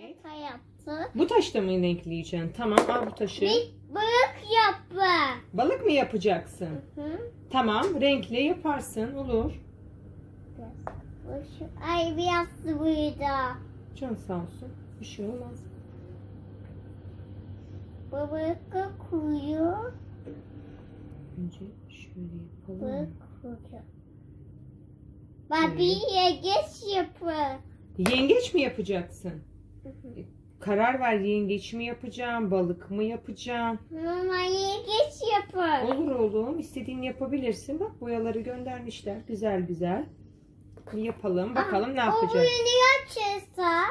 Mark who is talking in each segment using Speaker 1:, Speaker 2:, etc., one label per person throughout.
Speaker 1: Şaka yaptı.
Speaker 2: Bu taşta mı renkleyeceksin? Tamam al bu taşı.
Speaker 1: Bir balık yaptı.
Speaker 2: Balık mı yapacaksın?
Speaker 1: Hı.
Speaker 2: Tamam renkli yaparsın olur.
Speaker 1: Ay bir yaptı burada.
Speaker 2: Can sağ olsun. Bir şey olmaz.
Speaker 1: Balık kuruyor.
Speaker 2: Önce şöyle yapalım.
Speaker 1: Balık kuruyor. Babiye geç yapı.
Speaker 2: Yengeç mi yapacaksın? Karar ver yengeç mi yapacağım, balık mı yapacağım?
Speaker 1: Mamaya geç yapı.
Speaker 2: Olur oğlum istediğini yapabilirsin. Bak boyaları göndermişler güzel güzel. Bir yapalım bakalım ne
Speaker 1: O
Speaker 2: yapacağız.
Speaker 1: bunu açarsa.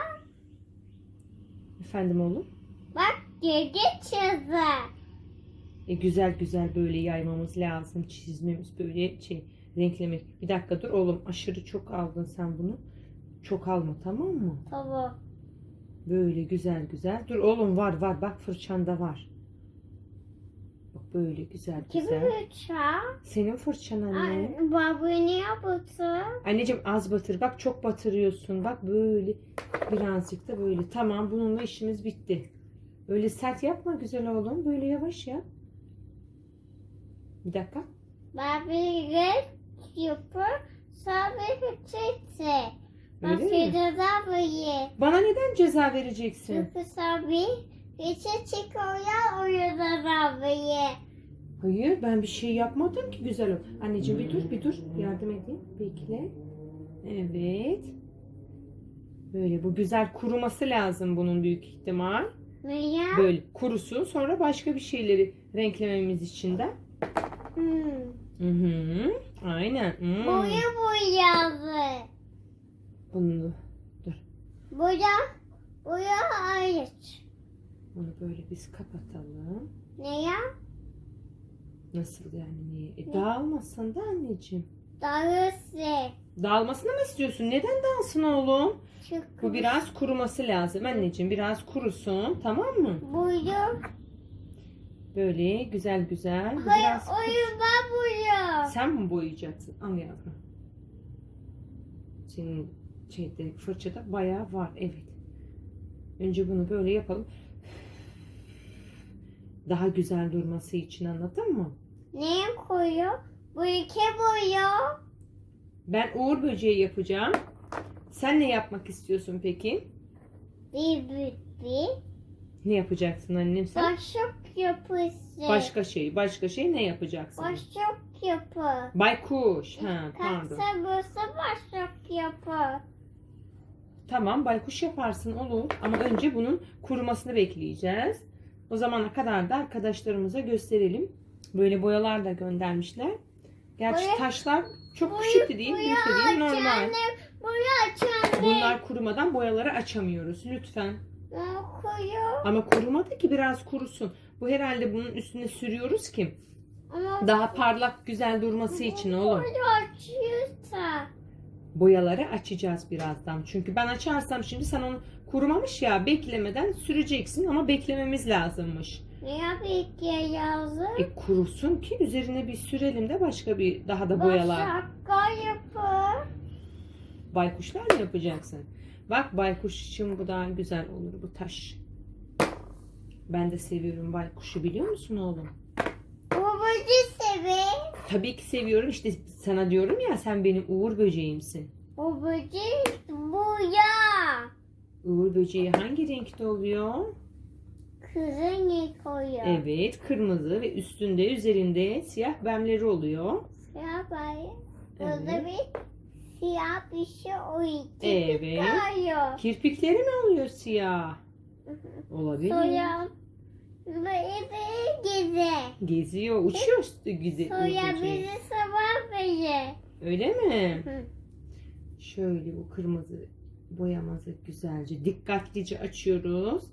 Speaker 2: Efendim oğlum?
Speaker 1: Bak geç yazar.
Speaker 2: E, güzel güzel böyle yaymamız lazım. Çizmemiz böyle şey renklemek. Bir dakika dur oğlum aşırı çok aldın sen bunu. Çok alma tamam mı?
Speaker 1: Tamam.
Speaker 2: Böyle güzel güzel. Dur oğlum var var bak fırçanda var. Bak böyle güzel
Speaker 1: Kimi
Speaker 2: güzel.
Speaker 1: uçağı?
Speaker 2: Senin fırçan anne.
Speaker 1: Babu ne yaptı?
Speaker 2: Anneciğim az batır. Bak çok batırıyorsun. Bak böyle birazcık da böyle. Tamam bununla işimiz bitti. Öyle sert yapma güzel oğlum. Böyle yavaş yap. Bir dakika.
Speaker 1: Babu geç yapı. Sabır çekti.
Speaker 2: Öyle mi?
Speaker 1: da böyle.
Speaker 2: Bana neden ceza vereceksin?
Speaker 1: Çünkü sabır geçe çıkıyor oyunda da böyle.
Speaker 2: Hayır ben bir şey yapmadım ki güzel ol. Anneciğim bir dur bir dur. Yardım edeyim. Bekle. Evet. Böyle bu güzel kuruması lazım bunun büyük ihtimal.
Speaker 1: Niye?
Speaker 2: Böyle kurusun sonra başka bir şeyleri renklememiz için de.
Speaker 1: Hmm.
Speaker 2: Hı hı. Aynen. Hmm.
Speaker 1: Boya boyadı.
Speaker 2: Bunu
Speaker 1: Boya, boya ayrıç.
Speaker 2: bunu böyle biz kapatalım.
Speaker 1: Niye?
Speaker 2: Nasıl yani niye? E, dağılmasın da anneciğim.
Speaker 1: Darısı.
Speaker 2: Dağılmasını mı istiyorsun? Neden dağılsın oğlum?
Speaker 1: Çünkü
Speaker 2: Bu biraz kuruması lazım anneciğim. Biraz kurusun tamam mı?
Speaker 1: boya.
Speaker 2: Böyle güzel güzel.
Speaker 1: Hayır,
Speaker 2: biraz
Speaker 1: oyun ben boya.
Speaker 2: Sen mi boyayacaksın? Al yavrum. Senin şeyde fırçada bayağı var. Evet. Önce bunu böyle yapalım. Daha güzel durması için anladın mı?
Speaker 1: Neye koyuyor? Bu iki boya.
Speaker 2: Ben uğur böceği yapacağım. Sen ne yapmak istiyorsun peki?
Speaker 1: Bir bir bir.
Speaker 2: Ne yapacaksın annem sen?
Speaker 1: Başak yapısı.
Speaker 2: Başka şey. Başka şey ne yapacaksın?
Speaker 1: Başak yapı.
Speaker 2: Baykuş. Ha, pardon.
Speaker 1: Kalksa bursa başak yapı.
Speaker 2: Tamam baykuş yaparsın olur. Ama önce bunun kurumasını bekleyeceğiz. O zamana kadar da arkadaşlarımıza gösterelim. Böyle boyalar da göndermişler. Gerçi
Speaker 1: Boya-
Speaker 2: taşlar çok küçük de değil, büyük de değil, normal.
Speaker 1: Boya.
Speaker 2: Bunlar kurumadan boyaları açamıyoruz lütfen.
Speaker 1: Koyuyor?
Speaker 2: Ama kurumadı ki biraz kurusun. Bu herhalde bunun üstüne sürüyoruz ki
Speaker 1: Ama
Speaker 2: daha parlak güzel durması için oğlum.
Speaker 1: boya açıyorsa.
Speaker 2: Boyaları açacağız birazdan. Çünkü ben açarsam şimdi sen onu kurumamış ya beklemeden süreceksin ama beklememiz lazımmış.
Speaker 1: Ne yapayım yazı?
Speaker 2: E kurusun ki üzerine bir sürelim de başka bir daha da boyalar.
Speaker 1: Başak yapı.
Speaker 2: Baykuşlar mı yapacaksın? Bak baykuş için bu daha güzel olur bu taş. Ben de seviyorum baykuşu biliyor musun oğlum? Tabii ki seviyorum işte sana diyorum ya sen benim uğur böceğimsin.
Speaker 1: Babacı boya.
Speaker 2: Uğur böceği hangi renkte oluyor?
Speaker 1: Kızı ne koyuyor?
Speaker 2: Evet kırmızı ve üstünde üzerinde siyah bemleri oluyor.
Speaker 1: Siyah. Burada
Speaker 2: Evet.
Speaker 1: bir siyah bir şey oyuncak
Speaker 2: Evet.
Speaker 1: koyuyor.
Speaker 2: Kirpikleri mi oluyor siyah? Olabilir.
Speaker 1: Soya ve geze.
Speaker 2: Geziyor, uçuyor güzel. Uğur böceği.
Speaker 1: bizi sabah verir.
Speaker 2: Öyle mi?
Speaker 1: Hı.
Speaker 2: Şöyle bu kırmızı boyamızı güzelce dikkatlice açıyoruz.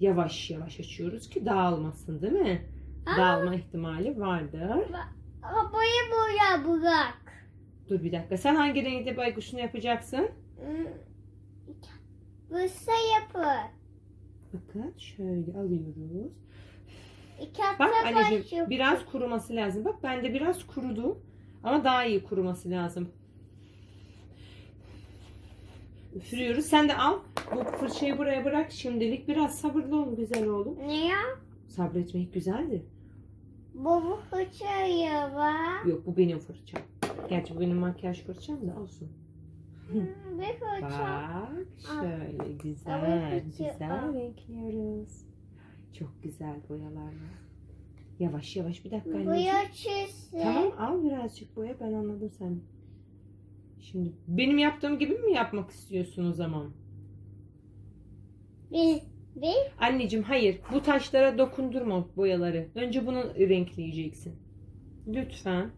Speaker 2: Yavaş yavaş açıyoruz ki dağılmasın değil mi?
Speaker 1: Aa.
Speaker 2: Dağılma ihtimali vardır.
Speaker 1: Ama boya boya bırak.
Speaker 2: Dur bir dakika. Sen hangi renkte baykuşunu yapacaksın?
Speaker 1: Bursa yapı.
Speaker 2: Bakın şöyle alıyoruz.
Speaker 1: İki
Speaker 2: Bak
Speaker 1: hafta
Speaker 2: anneciğim
Speaker 1: başlıyor.
Speaker 2: biraz kuruması lazım. Bak bende biraz kurudu. Ama daha iyi kuruması lazım. Üfürüyoruz. Sen de al. Bu fırçayı buraya bırak. Şimdilik biraz sabırlı ol güzel oğlum.
Speaker 1: Ne ya?
Speaker 2: Sabretmek güzeldir.
Speaker 1: Bu bu fırçayı var.
Speaker 2: Yok bu benim fırçam. Gerçi bu benim makyaj fırçam da olsun.
Speaker 1: Hmm, Bir fırça.
Speaker 2: Bak şöyle güzel güzel
Speaker 1: al.
Speaker 2: Çok güzel boyalar var. Yavaş yavaş bir dakika anneciğim.
Speaker 1: Boya çizsi.
Speaker 2: Tamam al birazcık boya ben anladım sen. Şimdi benim yaptığım gibi mi yapmak istiyorsun o zaman?
Speaker 1: Bir, bir.
Speaker 2: Anneciğim hayır bu taşlara dokundurma boyaları. Önce bunu renkleyeceksin. Lütfen.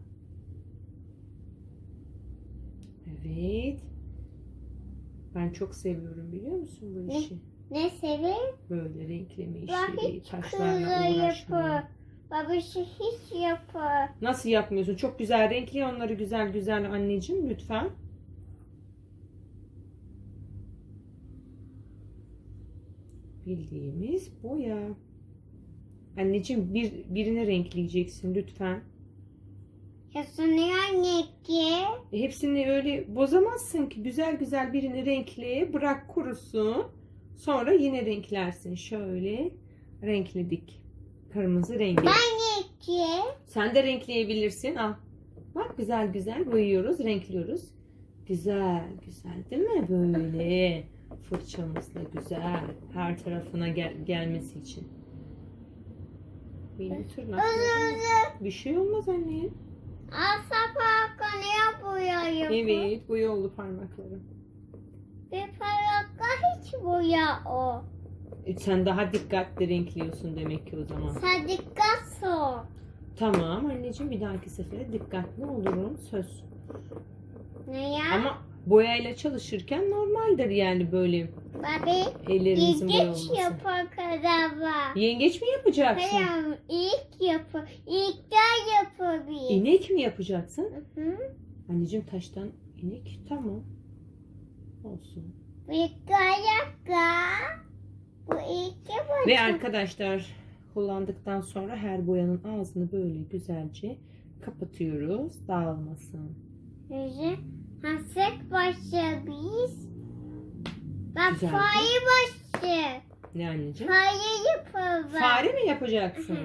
Speaker 2: Evet. Ben çok seviyorum biliyor musun bu işi?
Speaker 1: Ne sevi?
Speaker 2: Böyle renkleme işleri, taşlarla uğraşmayı.
Speaker 1: Babası hiç yapı.
Speaker 2: Nasıl yapmıyorsun? Çok güzel renkli onları güzel güzel anneciğim lütfen. Bildiğimiz boya. Anneciğim bir, birini renkleyeceksin lütfen.
Speaker 1: Ne ki?
Speaker 2: E, hepsini öyle bozamazsın ki. Güzel güzel birini renkle, bırak kurusun. Sonra yine renklersin. Şöyle renkledik. Kırmızı rengi.
Speaker 1: Ne ki?
Speaker 2: Sen de renkleyebilirsin. Al. Bak güzel güzel boyuyoruz, renkliyoruz. Güzel güzel değil mi böyle? Fırçamızla güzel. Her tarafına gel- gelmesi için. Benim tırnaklarım. Bir şey olmaz anne.
Speaker 1: Asa parkını boya yapı.
Speaker 2: Evet boya oldu parmaklarım.
Speaker 1: Bir paraka hiç boya o.
Speaker 2: E, Sen daha dikkatli renkliyorsun demek ki o zaman.
Speaker 1: Sen dikkat ol.
Speaker 2: Tamam anneciğim bir dahaki sefere dikkatli olurum söz.
Speaker 1: Ne ya?
Speaker 2: Ama boyayla çalışırken normaldir yani böyle
Speaker 1: Babi
Speaker 2: ellerinizin boya
Speaker 1: ilginç
Speaker 2: olması. Yengeç mi yapacaksın?
Speaker 1: Hayır ilk yapı. İlk de yapı bir.
Speaker 2: İnek mi yapacaksın?
Speaker 1: Hı?
Speaker 2: Anneciğim taştan inek tamam. Olsun.
Speaker 1: Bu.
Speaker 2: Ve arkadaşlar kullandıktan sonra her boyanın ağzını böyle güzelce kapatıyoruz. Dağılmasın.
Speaker 1: Yüzü hasek başı biz. Bak
Speaker 2: Güzel.
Speaker 1: fare başı.
Speaker 2: Ne anneciğim?
Speaker 1: Fare yapı var.
Speaker 2: Fare mi yapacaksın?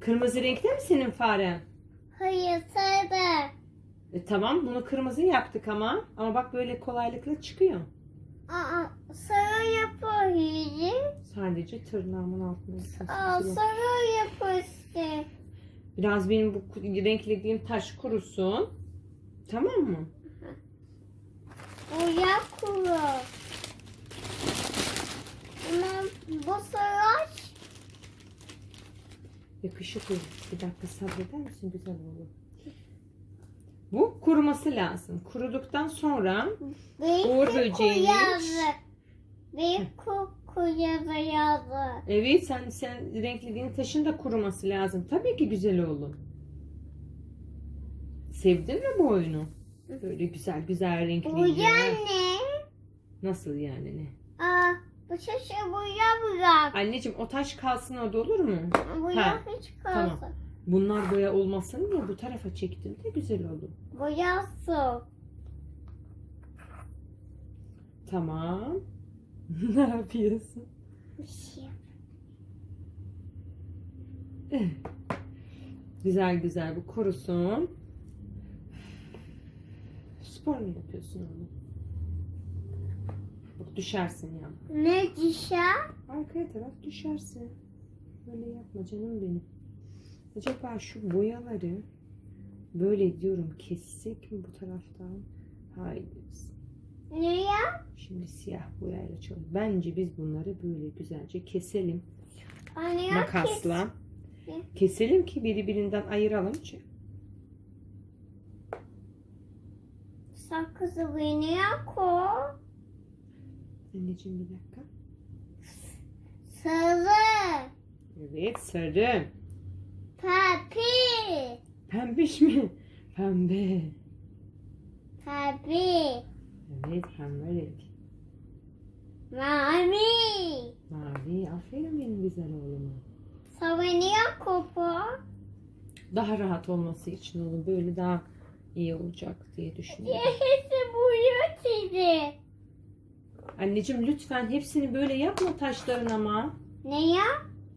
Speaker 2: Kırmızı renkte mi senin faren?
Speaker 1: Hayır sarı.
Speaker 2: E, tamam bunu kırmızı yaptık ama. Ama bak böyle kolaylıkla çıkıyor.
Speaker 1: Aa, sarı yüzü.
Speaker 2: Sadece tırnağımın altında.
Speaker 1: Aa, sarı işte.
Speaker 2: Biraz benim bu renklediğim taş kurusun. Tamam mı?
Speaker 1: Boya kuru. Ama bu sarı
Speaker 2: Yakışıklı. Bir dakika sabreder misin? Güzel olur. Bu kuruması lazım. Kuruduktan sonra
Speaker 1: büyük
Speaker 2: Uğur
Speaker 1: kuyazı. Büyük ku kuyazı yazı.
Speaker 2: evet sen sen renklediğin taşın da kuruması lazım. Tabii ki güzel olur. Sevdin mi bu oyunu? Böyle güzel güzel
Speaker 1: Boya
Speaker 2: renkleyince.
Speaker 1: ne?
Speaker 2: Nasıl yani ne?
Speaker 1: Aa, bu şaşı boya bırak.
Speaker 2: Anneciğim o taş kalsın orada olur mu?
Speaker 1: Boya
Speaker 2: Ha,
Speaker 1: hiç kalsın.
Speaker 2: tamam. Bunlar boya olmasın diye bu tarafa çektim de güzel oldu.
Speaker 1: Boya su.
Speaker 2: Tamam. ne yapıyorsun?
Speaker 1: Bir şey.
Speaker 2: Güzel güzel bu kurusun. Spor mu yapıyorsun oğlum? Bak düşersin ya.
Speaker 1: Ne dişer?
Speaker 2: Arkaya taraf düşersin. Böyle yapma canım benim. Acaba şu boyaları böyle diyorum kessek mi bu taraftan? Hayır.
Speaker 1: Ne ya?
Speaker 2: Şimdi siyah boyayla çalış. Bence biz bunları böyle güzelce keselim.
Speaker 1: Anne
Speaker 2: Makasla.
Speaker 1: kes.
Speaker 2: Keselim ki birbirinden ayıralım.
Speaker 1: Sakızı beni koy.
Speaker 2: Anneciğim bir dakika.
Speaker 1: Sarı.
Speaker 2: Evet sarı.
Speaker 1: Papi.
Speaker 2: Pembiş mi? Pembe.
Speaker 1: Papi.
Speaker 2: Evet pembe renk.
Speaker 1: Mami.
Speaker 2: Mavi. Aferin benim güzel oğluma.
Speaker 1: Savunuyor kopu.
Speaker 2: Daha rahat olması için onu böyle daha iyi olacak diye düşünüyorum.
Speaker 1: Hepsi buyuyor sizi.
Speaker 2: Anneciğim lütfen hepsini böyle yapma taşların ama.
Speaker 1: Ne ya?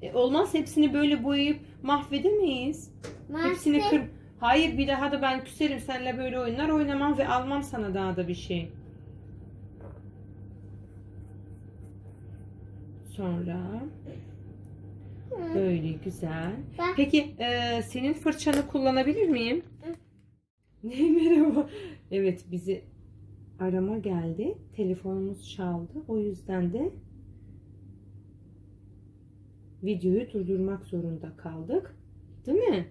Speaker 2: E, olmaz hepsini böyle boyayıp mahvedemeyiz. Hepsini
Speaker 1: Maalesef
Speaker 2: kır. Hayır bir daha da ben küserim seninle böyle oyunlar oynamam ve almam sana daha da bir şey. Sonra böyle güzel.
Speaker 1: Ben-
Speaker 2: Peki e, senin fırçanı kullanabilir miyim? Ne merhaba. Evet bizi arama geldi. Telefonumuz çaldı. O yüzden de videoyu durdurmak zorunda kaldık. Değil mi?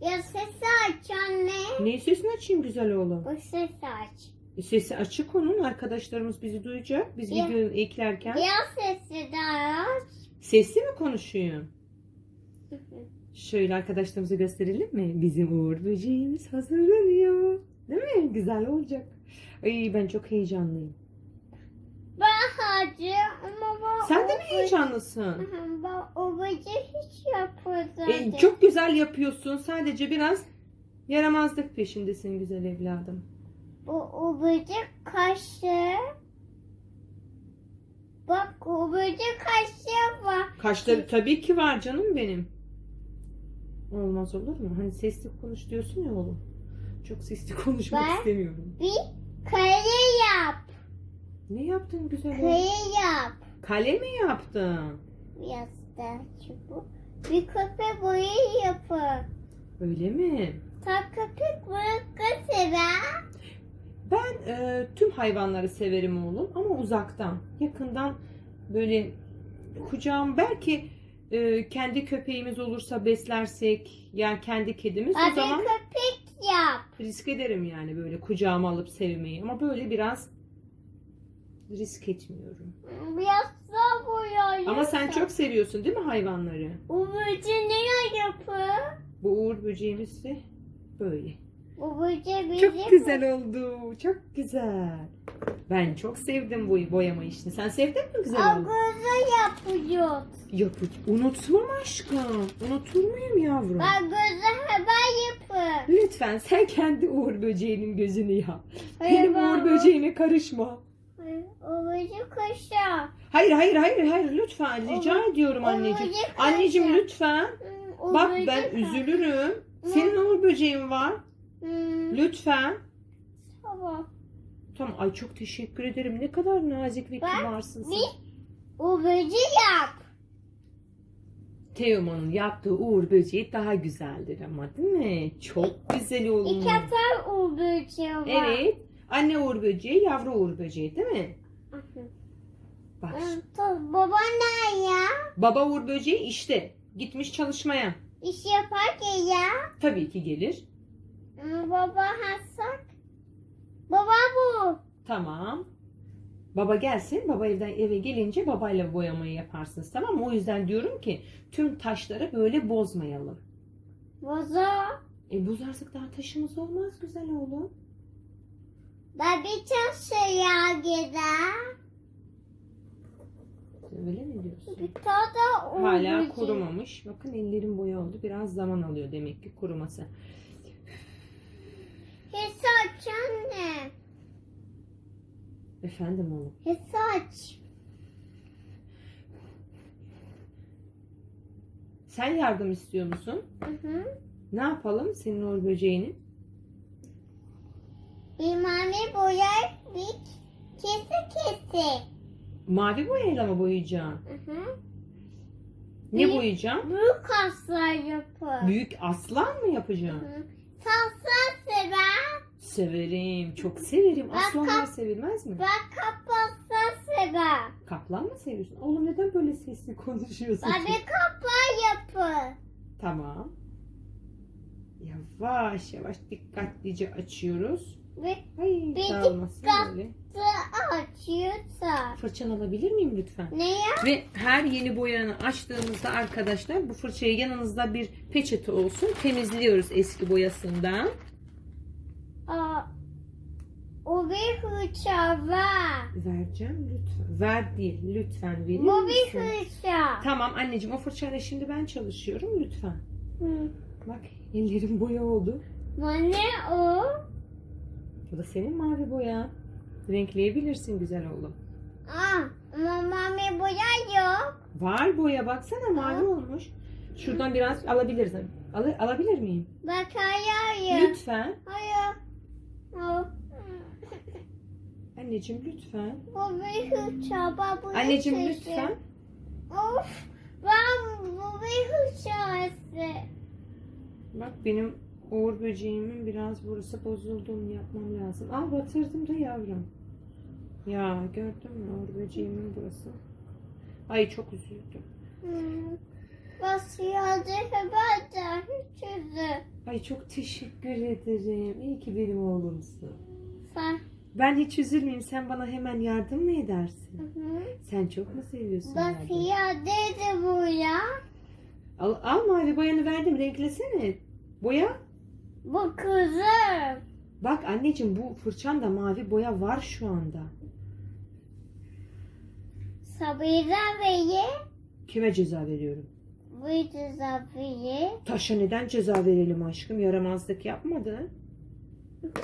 Speaker 1: Ya sesi aç anne.
Speaker 2: Ne sesini açayım güzel oğlum?
Speaker 1: Bu sesi aç.
Speaker 2: E, Sesi açık onun. Arkadaşlarımız bizi duyacak. Biz
Speaker 1: Ya.
Speaker 2: videoyu eklerken.
Speaker 1: Ya sesi de aç.
Speaker 2: Sesli mi konuşuyor?
Speaker 1: Hı hı.
Speaker 2: Şöyle arkadaşlarımıza gösterelim mi? Bizim Uğur böceğimiz hazırlanıyor. Değil mi? Güzel olacak. Ay ben çok heyecanlıyım.
Speaker 1: Ben hacı ama ben
Speaker 2: Sen de mi
Speaker 1: o böce-
Speaker 2: heyecanlısın?
Speaker 1: Ben o böceği hiç yapmadım.
Speaker 2: E, çok güzel yapıyorsun. Sadece biraz yaramazlık peşindesin güzel evladım.
Speaker 1: Bu o böcek kaşı. Bak o böcek kaşı var.
Speaker 2: Kaşları tabii ki var canım benim. Olmaz olur mu? Hani sesli konuş diyorsun ya oğlum. Çok sesli konuşmak
Speaker 1: Ben-
Speaker 2: istemiyorum.
Speaker 1: Bir kare yap.
Speaker 2: Ne yaptın güzel oğlum?
Speaker 1: Kare yap.
Speaker 2: Kale mi yaptın?
Speaker 1: Da çubuk. Bir köpek boyu yapın.
Speaker 2: Öyle mi?
Speaker 1: Tam köpek boyu sever.
Speaker 2: Ben e, tüm hayvanları severim oğlum ama uzaktan. Yakından böyle kucağım belki e, kendi köpeğimiz olursa beslersek yani kendi kedimiz o
Speaker 1: Hadi
Speaker 2: zaman
Speaker 1: köpek yap.
Speaker 2: risk ederim yani böyle kucağıma alıp sevmeyi ama böyle biraz risk etmiyorum.
Speaker 1: Biraz daha boyayın.
Speaker 2: Ama sen çok seviyorsun değil mi hayvanları?
Speaker 1: Bu böceği ne yapı?
Speaker 2: Bu uğur böceğimiz de böyle.
Speaker 1: Bu böceği bizim
Speaker 2: Çok güzel oldu. Çok güzel. Ben çok sevdim bu boyama işini. Sen sevdin mi güzel oldu?
Speaker 1: Ağzı yapıyor.
Speaker 2: Yapıp unutmam aşkım. Unutur muyum yavrum?
Speaker 1: Ben gözü hemen yapın.
Speaker 2: Lütfen sen kendi uğur böceğinin gözünü yap. Benim uğur böceğime karışma.
Speaker 1: O böcek kaşa.
Speaker 2: Hayır hayır hayır hayır lütfen rica
Speaker 1: O-
Speaker 2: ediyorum anneciğim. Anneciğim lütfen.
Speaker 1: O
Speaker 2: Bak ben
Speaker 1: kaşa.
Speaker 2: üzülürüm. Senin uğur böceğin var.
Speaker 1: Hmm,
Speaker 2: Lütfen.
Speaker 1: Tamam.
Speaker 2: Tamam ay çok teşekkür ederim. Ne kadar nazik ve kibarsın sen.
Speaker 1: O böceği yap.
Speaker 2: Teoman'ın yaptığı uğur böceği daha güzeldir ama değil mi? Çok güzel olmuş.
Speaker 1: İki tane o böceği var.
Speaker 2: Evet. Anne uğur böceği, yavru uğur böceği değil mi? Bak.
Speaker 1: Hmm, tamam. Baba ne ya?
Speaker 2: Baba uğur böceği işte. Gitmiş çalışmaya.
Speaker 1: İş yapar ki ya.
Speaker 2: Tabii ki gelir.
Speaker 1: Baba hasak. Baba bu.
Speaker 2: Tamam. Baba gelsin. Baba evden eve gelince babayla boyamayı yaparsınız. Tamam mı? O yüzden diyorum ki tüm taşları böyle bozmayalım.
Speaker 1: Boza.
Speaker 2: E bozarsak daha taşımız olmaz güzel oğlum.
Speaker 1: Bir çalışıyor gider.
Speaker 2: Öyle mi diyorsun?
Speaker 1: Bir tane o
Speaker 2: Hala kurumamış. Bakın ellerim boya oldu. Biraz zaman alıyor demek ki kuruması.
Speaker 1: Hiç anne.
Speaker 2: Efendim oğlum.
Speaker 1: Hiç aç.
Speaker 2: Sen yardım istiyor musun?
Speaker 1: Hı hı.
Speaker 2: Ne yapalım senin uğur böceğini?
Speaker 1: Mami boyar bir kesi kesi.
Speaker 2: Mavi boyayla mı boyayacaksın?
Speaker 1: Hı hı.
Speaker 2: Ne
Speaker 1: Bir-
Speaker 2: boyayacaksın?
Speaker 1: Büyük kaslar yapar.
Speaker 2: Büyük aslan mı yapacaksın?
Speaker 1: Hı. Salsa sever.
Speaker 2: Severim. Çok severim. Aslanlar sevilmez mi?
Speaker 1: Ben kapatsa sever.
Speaker 2: Kaplan mı seviyorsun? Oğlum neden böyle sesli konuşuyorsun?
Speaker 1: Ben bir kaplar yapar.
Speaker 2: Tamam. Yavaş yavaş dikkatlice açıyoruz.
Speaker 1: Ve Bir
Speaker 2: dağılmasın
Speaker 1: açıyorsa.
Speaker 2: Fırçanı alabilir miyim lütfen?
Speaker 1: Ne ya?
Speaker 2: Ve her yeni boyanı açtığımızda arkadaşlar bu fırçayı yanınızda bir peçete olsun. Temizliyoruz eski boyasından.
Speaker 1: Aa, o bir hırça var.
Speaker 2: Vereceğim lütfen. Ver değil lütfen verir
Speaker 1: Bu bir
Speaker 2: misin?
Speaker 1: hırça.
Speaker 2: Tamam anneciğim o fırçayla şimdi ben çalışıyorum lütfen.
Speaker 1: Hı.
Speaker 2: Bak ellerim boya oldu.
Speaker 1: Bu ne o?
Speaker 2: Bu da senin mavi boya. Renkleyebilirsin güzel oğlum.
Speaker 1: Aa, ama mami boya yok.
Speaker 2: Var boya baksana mavi olmuş. Şuradan biraz alabiliriz. Al alabilir miyim?
Speaker 1: Bak hayır.
Speaker 2: Lütfen.
Speaker 1: Hayır.
Speaker 2: Anneciğim lütfen.
Speaker 1: bu bir hırça. Bak bu
Speaker 2: Anneciğim
Speaker 1: hırça.
Speaker 2: lütfen.
Speaker 1: Of. Ben bu bir hırçası.
Speaker 2: Bak benim uğur böceğimin biraz burası bozuldu. Onu yapmam lazım. Aa batırdım da yavrum. Ya gördün mü uğur böceğimin burası. Ay çok üzüldüm.
Speaker 1: Hmm. Basıyordu ben de hırçası.
Speaker 2: Ay çok teşekkür ederim. İyi ki benim oğlumsun.
Speaker 1: Sen.
Speaker 2: Ben hiç üzülmeyeyim. Sen bana hemen yardım mı edersin?
Speaker 1: Hı hı.
Speaker 2: Sen çok mu seviyorsun?
Speaker 1: Basıyor dedi buraya.
Speaker 2: Al, al mavi boyanı verdim. Renklesene. Boya.
Speaker 1: Bu kızım.
Speaker 2: Bak anneciğim bu fırçanda mavi boya var şu anda.
Speaker 1: Sabira Bey'e
Speaker 2: Kime ceza veriyorum?
Speaker 1: bu Zafiye
Speaker 2: Taşa neden ceza verelim aşkım? Yaramazlık yapmadı.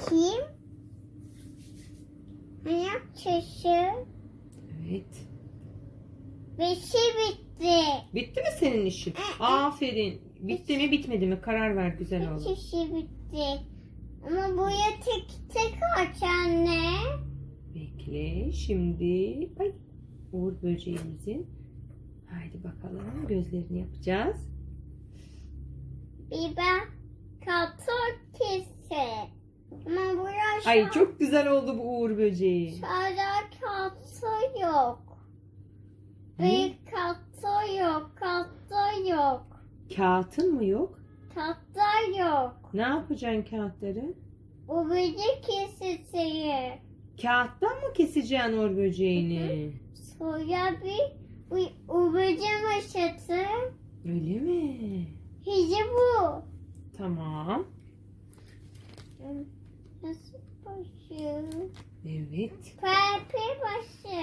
Speaker 1: kim? Ayak çeşi
Speaker 2: Evet.
Speaker 1: ve şey bitti.
Speaker 2: Bitti mi senin işin? Aferin. Bitti mi bitmedi mi? Karar ver güzel oğlum.
Speaker 1: çeşi bitti. Ama buraya tek tek aç anne.
Speaker 2: Bekle. Şimdi ay, Uğur böceğimizin Haydi bakalım gözlerini yapacağız.
Speaker 1: Biber karton kese. Ama buraya şu
Speaker 2: Ay çok güzel oldu bu Uğur böceği.
Speaker 1: Hala karton yok. Bir karton yok. Karton yok.
Speaker 2: Kağıtın mı yok?
Speaker 1: Karton yok.
Speaker 2: Ne yapacaksın kağıtları?
Speaker 1: Bu böcek keseceği.
Speaker 2: Kağıttan mı keseceksin Uğur böceğini?
Speaker 1: Sonra bir bu ubacım aşatı.
Speaker 2: Öyle mi?
Speaker 1: Hici bu.
Speaker 2: Tamam.
Speaker 1: Nasıl başı?
Speaker 2: Evet.
Speaker 1: Papi başı.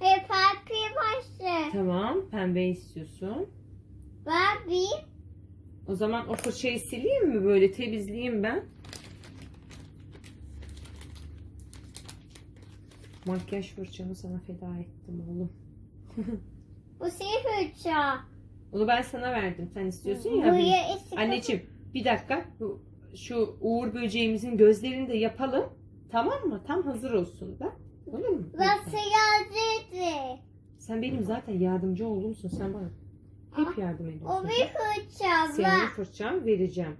Speaker 1: Ve papi başı.
Speaker 2: Tamam. Pembe istiyorsun.
Speaker 1: Babi.
Speaker 2: O zaman o fırçayı sileyim mi böyle temizleyeyim ben? Makyaj fırçamı sana feda ettim oğlum.
Speaker 1: Bu sihir uçağı.
Speaker 2: Onu ben sana verdim. Sen istiyorsun ya.
Speaker 1: Buraya ısık-
Speaker 2: Anneciğim bir dakika. Bu, şu Uğur böceğimizin gözlerini de yapalım. Tamam mı? Tam hazır olsun da. Olur mu?
Speaker 1: Nasıl geldi?
Speaker 2: Sen benim zaten yardımcı olduğumsun. Sen bana hep yardım
Speaker 1: O
Speaker 2: ediyorsun.
Speaker 1: bir fırça.
Speaker 2: Senin
Speaker 1: Bak.
Speaker 2: fırçam vereceğim.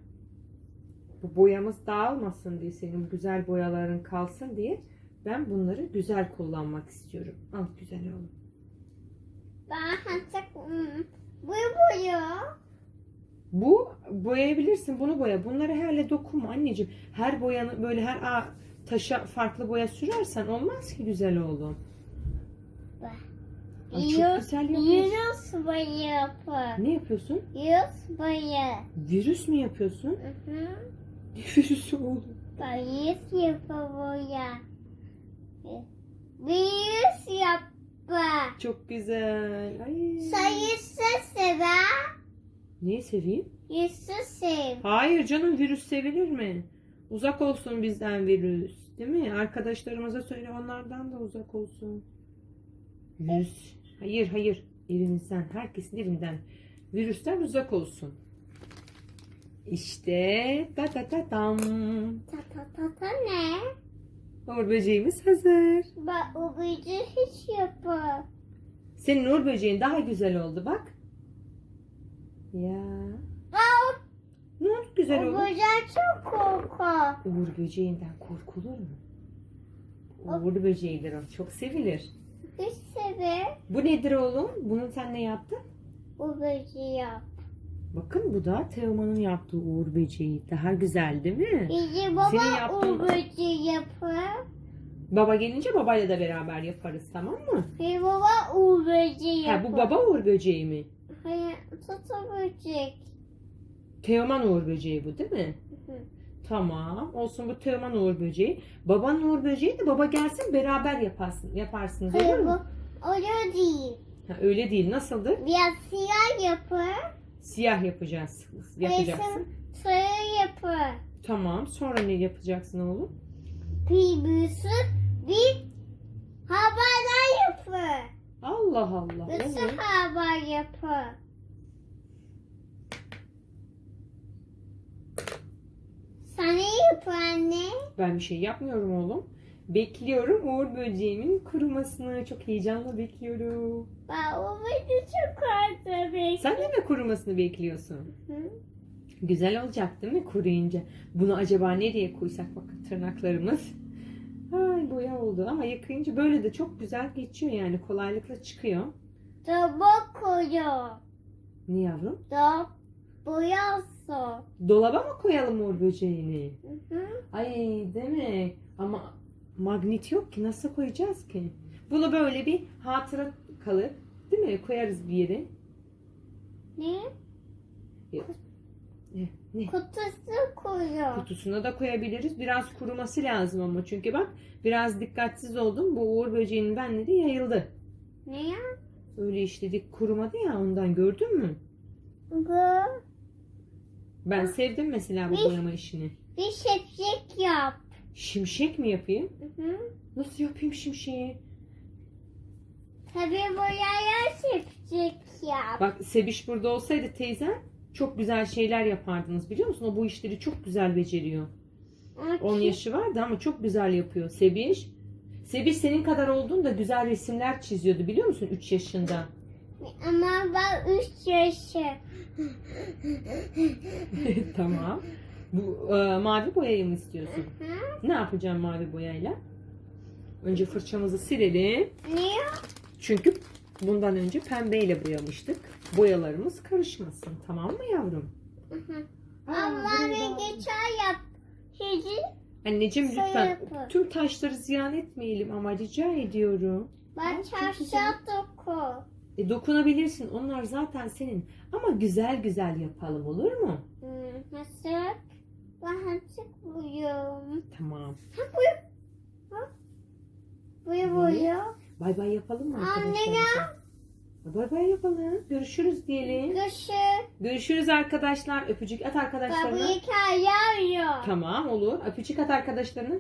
Speaker 2: Bu boyamız dağılmasın diye senin güzel boyaların kalsın diye ben bunları güzel kullanmak istiyorum. Al güzel oğlum.
Speaker 1: Ben hatta hmm, bu boyu.
Speaker 2: Bu boyayabilirsin bunu boya. Bunlara hele dokunma anneciğim. Her boyanı böyle her a, taşa farklı boya sürersen olmaz ki güzel oğlum.
Speaker 1: Bak.
Speaker 2: Ay, çok güzel yapıyorsun. Ne yapıyorsun?
Speaker 1: Yunus boyu.
Speaker 2: Virüs mü yapıyorsun?
Speaker 1: Hı hı.
Speaker 2: Virüs oğlum.
Speaker 1: Bak Yunus yapı boya. Yunus yapı.
Speaker 2: Çok güzel. Ay.
Speaker 1: Yusuf sever.
Speaker 2: Neyi seveyim?
Speaker 1: Yusuf sev.
Speaker 2: Hayır canım virüs sevilir mi? Uzak olsun bizden virüs. Değil mi? Arkadaşlarımıza söyle onlardan da uzak olsun. Virüs. Hayır hayır. Evinizden. Herkesin evinden. Virüsten uzak olsun. İşte da da da dam.
Speaker 1: Ta ta ta ta ne?
Speaker 2: Uğur böceğimiz hazır.
Speaker 1: Bak o gücü hiç yapı.
Speaker 2: Senin uğur böceğin daha güzel oldu bak. Ya.
Speaker 1: Aa,
Speaker 2: Ne oldu güzel
Speaker 1: o
Speaker 2: oldu?
Speaker 1: böcek çok korkar.
Speaker 2: Uğur böceğinden korkulur mu? Uğur böceğidir o. Çok sevilir.
Speaker 1: Hiç sever.
Speaker 2: Bu nedir oğlum? Bunu sen ne yaptın?
Speaker 1: Bu böceği yap.
Speaker 2: Bakın bu da Teoman'ın yaptığı Uğur böceği. Daha güzel değil mi? Senin
Speaker 1: baba
Speaker 2: yaptığın-
Speaker 1: o böceği yapı.
Speaker 2: Baba gelince babayla da beraber yaparız tamam mı?
Speaker 1: İyi baba o böceği
Speaker 2: Ha,
Speaker 1: yapı.
Speaker 2: bu baba Uğur böceği mi?
Speaker 1: Hayır tata böcek.
Speaker 2: Teoman Uğur böceği bu değil mi?
Speaker 1: Hı.
Speaker 2: Tamam. Olsun bu Teoman Uğur böceği. Baban Uğur böceği de baba gelsin beraber yaparsın, yaparsınız olur
Speaker 1: Hayır bu
Speaker 2: mu?
Speaker 1: öyle değil.
Speaker 2: Ha, öyle değil. Nasıldır?
Speaker 1: Biraz siyah yapı.
Speaker 2: Siyah yapacağız. Yapacaksın.
Speaker 1: Sarı yapı.
Speaker 2: Tamam. Sonra ne yapacaksın oğlum?
Speaker 1: Bir büyüsü bir Haberler yapı.
Speaker 2: Allah Allah.
Speaker 1: Nasıl
Speaker 2: olur.
Speaker 1: haber yapı? Sana yapı anne.
Speaker 2: Ben bir şey yapmıyorum oğlum. Bekliyorum Uğur böceğimin kurumasını. Çok heyecanla bekliyorum.
Speaker 1: Ben o beni çok özledim.
Speaker 2: Sen de mi kurumasını bekliyorsun?
Speaker 1: Hı?
Speaker 2: Güzel olacak değil mi kuruyunca? Bunu acaba nereye koysak bakın tırnaklarımız. Ay boya oldu ama yıkayınca böyle de çok güzel geçiyor yani kolaylıkla çıkıyor.
Speaker 1: Tabak koyuyor.
Speaker 2: Ne yavrum?
Speaker 1: Da boyası.
Speaker 2: Dolaba mı koyalım Uğur böceğini?
Speaker 1: Hı hı.
Speaker 2: Ay değil mi? Ama magnet yok ki nasıl koyacağız ki? Bunu böyle bir hatıra kalır. Değil mi? Koyarız bir yere.
Speaker 1: Ne?
Speaker 2: Ne? Ne?
Speaker 1: Kutusu koyuyor.
Speaker 2: Kutusuna da koyabiliriz. Biraz kuruması lazım ama çünkü bak biraz dikkatsiz oldum. Bu uğur böceğinin benleri yayıldı.
Speaker 1: Ne ya?
Speaker 2: Öyle işledik kurumadı ya ondan gördün mü?
Speaker 1: Bu
Speaker 2: Ben sevdim mesela bu
Speaker 1: Bir-
Speaker 2: boyama işini.
Speaker 1: bir şeflik yap.
Speaker 2: Şimşek mi yapayım?
Speaker 1: Hı hı.
Speaker 2: Nasıl yapayım şimşeği?
Speaker 1: Tabii boyaya şeflik yap.
Speaker 2: Bak Sebiş burada olsaydı teyzen çok güzel şeyler yapardınız biliyor musun? O bu işleri çok güzel beceriyor. 10 yaşı vardı ama çok güzel yapıyor. Sebiş. Sebiş senin kadar olduğunda güzel resimler çiziyordu biliyor musun 3 yaşında?
Speaker 1: Ama ben üç yaşı.
Speaker 2: tamam. Bu e, mavi boyayı mı istiyorsun? Ne yapacağım mavi boyayla? Önce fırçamızı silelim.
Speaker 1: Niye?
Speaker 2: Çünkü bundan önce pembeyle boyamıştık. Boyalarımız karışmasın. Tamam mı yavrum?
Speaker 1: Ama bir geçer yap. Hiç
Speaker 2: Anneciğim
Speaker 1: Şey
Speaker 2: lütfen
Speaker 1: yapın.
Speaker 2: tüm taşları ziyan etmeyelim ama rica ediyorum.
Speaker 1: ben
Speaker 2: güzel.
Speaker 1: doku.
Speaker 2: E, dokunabilirsin. Onlar zaten senin. Ama güzel güzel yapalım olur mu?
Speaker 1: Hı, Nasıl? Ben artık buyum.
Speaker 2: Tamam.
Speaker 1: Buyu buyu.
Speaker 2: Bay bay yapalım mı
Speaker 1: Anne
Speaker 2: arkadaşlar? Bay bay yapalım. Görüşürüz diyelim.
Speaker 1: Göşü.
Speaker 2: Görüşürüz arkadaşlar. Öpücük at arkadaşlarına.
Speaker 1: hikaye arıyorum.
Speaker 2: Tamam olur. Öpücük at arkadaşlarına.